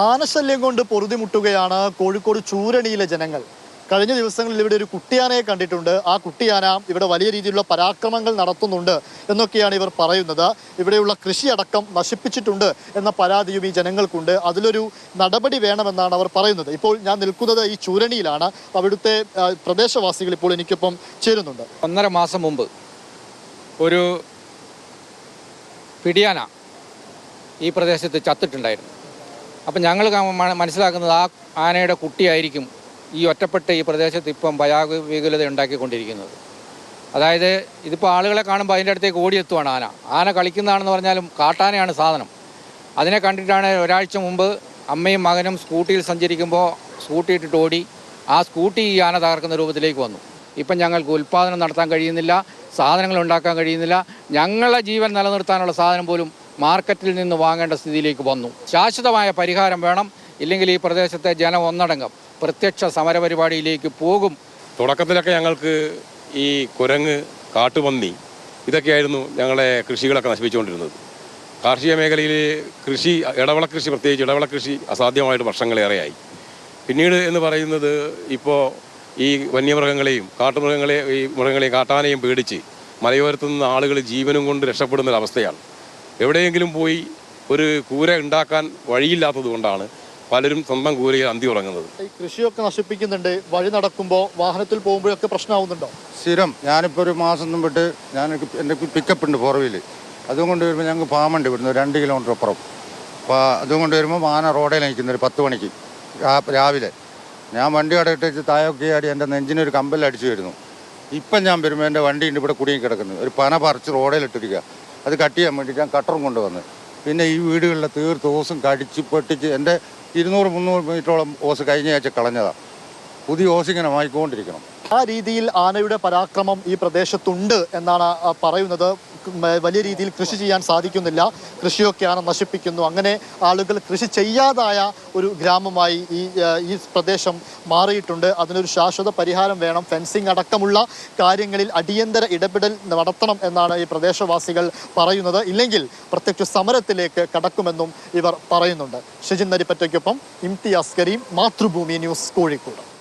ആനശല്യം കൊണ്ട് പൊറുതിമുട്ടുകയാണ് കോഴിക്കോട് ചൂരണിയിലെ ജനങ്ങൾ. കഴിഞ്ഞ ദിവസങ്ങളിൽ ഇവിടെ ഒരു കുട്ടിയാനയെ കണ്ടിട്ടുണ്ട്. ആ കുട്ടിയാന ഇവിടെ വലിയ രീതിയിലുള്ള പരാക്രമങ്ങൾ നടത്തുന്നുണ്ട് എന്നൊക്കെയാണ് ഇവർ പറയുന്നത്. ഇവിടെയുള്ള കൃഷി അടക്കം നശിപ്പിച്ചിട്ടുണ്ട് എന്ന പരാതിയും ഈ ജനങ്ങൾക്കുണ്ട്. അതിലൊരു നടപടി വേണമെന്നാണ് അവർ പറയുന്നത്. ഇപ്പോൾ ഞാൻ നിൽക്കുന്നത് ഈ ചൂരണിയിലാണ്. അവിടുത്തെ പ്രദേശവാസികൾ ഇപ്പോൾ എനിക്കൊപ്പം ചേരുന്നുണ്ട്. ഒന്നര മാസം മുമ്പ് ഒരു പിടിയാന ഈ പ്രദേശത്ത് ചത്തിട്ടുണ്ടായിരുന്നു. അപ്പം ഞങ്ങൾ മനസ്സിലാക്കുന്നത് ആ ആനയുടെ കുട്ടിയായിരിക്കും ഈ ഒറ്റപ്പെട്ട ഈ പ്രദേശത്ത് ഇപ്പം ഭയാവികുലത ഉണ്ടാക്കിക്കൊണ്ടിരിക്കുന്നത്. അതായത് ഇതിപ്പോൾ ആളുകളെ കാണുമ്പോൾ അതിന്റെ അടുത്തേക്ക് ഓടിയെത്തുവാണ് ആന. ആന കളിക്കുന്നതാണെന്ന് പറഞ്ഞാലും കാട്ടാനയാണ് സാധനം. അതിനെ കണ്ടിട്ടാണ് ഒരാഴ്ച മുമ്പ് അമ്മയും മകനും സ്കൂട്ടിയിൽ സഞ്ചരിക്കുമ്പോൾ സ്കൂട്ടി ഇട്ടിട്ട് ഓടി ആ സ്കൂട്ടി ഈ ആന തകർക്കുന്ന രൂപത്തിലേക്ക് വന്നു. ഇപ്പം ഞങ്ങൾക്ക് ഉൽപ്പാദനം നടത്താൻ കഴിയുന്നില്ല സാധനങ്ങൾ ഉണ്ടാക്കാൻ കഴിയുന്നില്ല. ഞങ്ങളെ ജീവൻ നിലനിർത്താനുള്ള സാധനം പോലും മാർക്കറ്റിൽ നിന്ന് വാങ്ങേണ്ട സ്ഥിതിയിലേക്ക് വന്നു. ശാശ്വതമായ പരിഹാരം വേണം. ഇല്ലെങ്കിൽ ഈ പ്രദേശത്തെ ജനം ഒന്നടങ്കം പ്രത്യക്ഷ സമരപരിപാടിയിലേക്ക് പോകും. തുടക്കത്തിലൊക്കെ ഞങ്ങൾക്ക് ഈ കുരങ്ങ് കാട്ടുപന്നി ഇതൊക്കെയായിരുന്നു ഞങ്ങളെ കൃഷികളൊക്കെ നശിപ്പിച്ചുകൊണ്ടിരുന്നത്. കാർഷിക മേഖലയിൽ കൃഷി ഇടവള കൃഷി പ്രത്യേകിച്ച് ഇടവള കൃഷി അസാധ്യമായിട്ട് വർഷങ്ങളേറെയായി. പിന്നീട് എന്ന് പറയുന്നത് ഇപ്പോൾ ഈ വന്യമൃഗങ്ങളെയും കാട്ടുമൃഗങ്ങളെ ഈ മൃഗങ്ങളെയും കാട്ടാനയും പേടിച്ച് മലയോരത്തു നിന്ന് ആളുകൾ ജീവനും കൊണ്ട് രക്ഷപ്പെടുന്ന ഒരു അവസ്ഥയാണ്. എവിടെയെങ്കിലും പോയി ഒരു കൂര ഉണ്ടാക്കാൻ വഴിയില്ലാത്തത് കൊണ്ടാണ് പലരും സ്വന്തം കൂരയിൽ അന്തി ഉറങ്ങുന്നത്. ഈ കൃഷിയൊക്കെ നശിപ്പിക്കുന്നുണ്ട്. വഴി നടക്കുമ്പോൾ വാഹനത്തിൽ പോകുമ്പോഴൊക്കെ പ്രശ്നമാവുന്നുണ്ടോ? സ്ഥിരം. ഞാനിപ്പോൾ ഒരു മാസം മുമ്പിട്ട് ഞാൻ എന്റെ പിക്കപ്പ് ഉണ്ട് ഫോർ വീൽ അതുകൊണ്ട് വരുമ്പോൾ ഞങ്ങൾക്ക് പാമ്പുണ്ട് ഇവിടുന്ന് രണ്ട് കിലോമീറ്റർ അപ്പുറം. അപ്പോൾ അതുകൊണ്ട് വരുമ്പോൾ മാന റോഡിൽ നിൽക്കുന്നത് ഒരു പത്ത് മണിക്ക്. രാവിലെ. ഞാൻ വണ്ടി കടയിട്ട് വെച്ച് തായൊക്കെ ആടി എന്റെ നെഞ്ചിനൊരു കമ്പൽ അടിച്ചു വരുന്നു. ഇപ്പം ഞാൻ വരുമ്പോൾ എന്റെ വണ്ടി ഉണ്ട് ഇവിടെ കുടുങ്ങി കിടക്കുന്നു. ഒരു പന പറിച്ച് റോഡിലിട്ടിരിക്കുക അത് കട്ട് ചെയ്യാൻ വേണ്ടി ഞാൻ കട്ടറും കൊണ്ടുവന്ന്. പിന്നെ ഈ വീടുകളിലെ തീർത്ത് ഓസും കടിച്ച് പൊട്ടിച്ച് എന്റെ ഇരുന്നൂറ് മുന്നൂറ് മീറ്ററോളം ഓസ് കഴിഞ്ഞ ആഴ്ച കളഞ്ഞതാണ് പുതിയ ഓസ് ഇങ്ങനെ വാങ്ങിക്കൊണ്ടിരിക്കണം. ആ രീതിയിൽ ആനയുടെ പരാക്രമം ഈ പ്രദേശത്തുണ്ട് എന്നാണ് പറയുന്നത്. വലിയ രീതിയിൽ കൃഷി ചെയ്യാൻ സാധിക്കുന്നില്ല. കൃഷിയൊക്കെയാണ് നശിപ്പിക്കുന്നു. അങ്ങനെ ആളുകൾ കൃഷി ചെയ്യാതായ ഒരു ഗ്രാമമായി ഈ ഈ പ്രദേശം മാറിയിട്ടുണ്ട്. അതിനൊരു ശാശ്വത പരിഹാരം വേണം. ഫെൻസിങ് അടക്കമുള്ള കാര്യങ്ങളിൽ അടിയന്തര ഇടപെടൽ നടത്തണം എന്നാണ് ഈ പ്രദേശവാസികൾ പറയുന്നത്. ഇല്ലെങ്കിൽ പ്രത്യക്ഷ സമരത്തിലേക്ക് കടക്കുമെന്നും ഇവർ പറയുന്നുണ്ട്. ഷിജിൻ നരിപ്പറ്റയ്ക്കൊപ്പം ഇംതിയാസ് കരീം മാതൃഭൂമി ന്യൂസ് കോഴിക്കോട്.